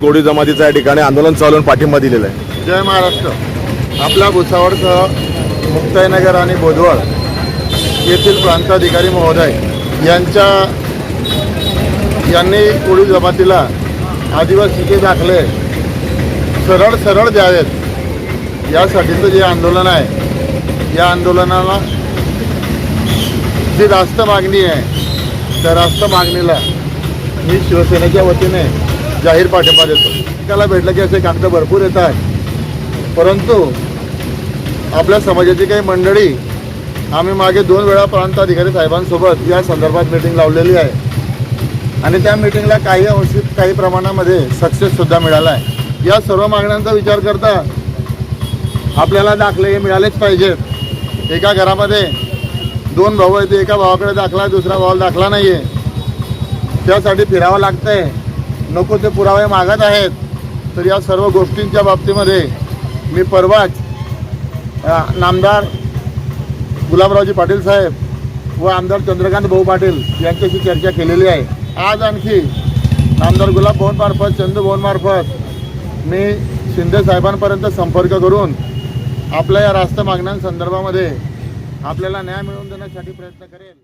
कोळी जमातीचा या ठिकाणी आंदोलन चालवून पाठिंबा दिलेला आहे. जय महाराष्ट्र. आपल्या भुसावळसह मुक्ताईनगर आणि बोधवळ येथील प्रांताधिकारी महोदय यांच्या यांनी कोळी जमातीला आदिवासीचे दाखले सरळ सरळ द्यावेत. यासाठीचं जे आंदोलन आहे या आंदोलनाला जी रास्त मागणी आहे त्या रास्त मागणीला मी शिवसेनेच्या वतीने जाहीर पाठिंबा देतो. त्याला भेटलं की असे कागद भरपूर येत आहेत. परंतु आपल्या समाजाची काही मंडळी आम्ही मागे दोन वेळा प्रांताधिकारी साहेबांसोबत या संदर्भात मीटिंग लावलेली आहे. आणि त्या मीटिंगला काही अंशी काही प्रमाणामध्ये सक्सेससुद्धा मिळाला आहे. या सर्व मागण्यांचा विचार करता आपल्याला दाखले हे मिळालेच पाहिजेत. एका घरामध्ये दोन भाऊ आहेत एका भावाकडे दाखला दुसरा दुसऱ्या भावाला दाखला नाही आहे त्यासाठी फिरावं लागतं आहे नको ते पुरावे मागत आहेत तर या सर्व गोष्टींच्या बाबतीमध्ये मी परवाच नामदार गुलाबरावजी पाटील साहेब व आमदार चंद्रकांत भाऊ पाटील यांच्याशी चर्चा केलेली आहे. आज आणखी नामदार गुलाब भवनमार्फत चंदू मी शिंदे साहेबांपर्यंत संपर्क करून आपल्या या रास्त मागण्यांसंदर्भामध्ये आपल्याला न्याय मिळवून देण्यासाठी प्रयत्न करेल.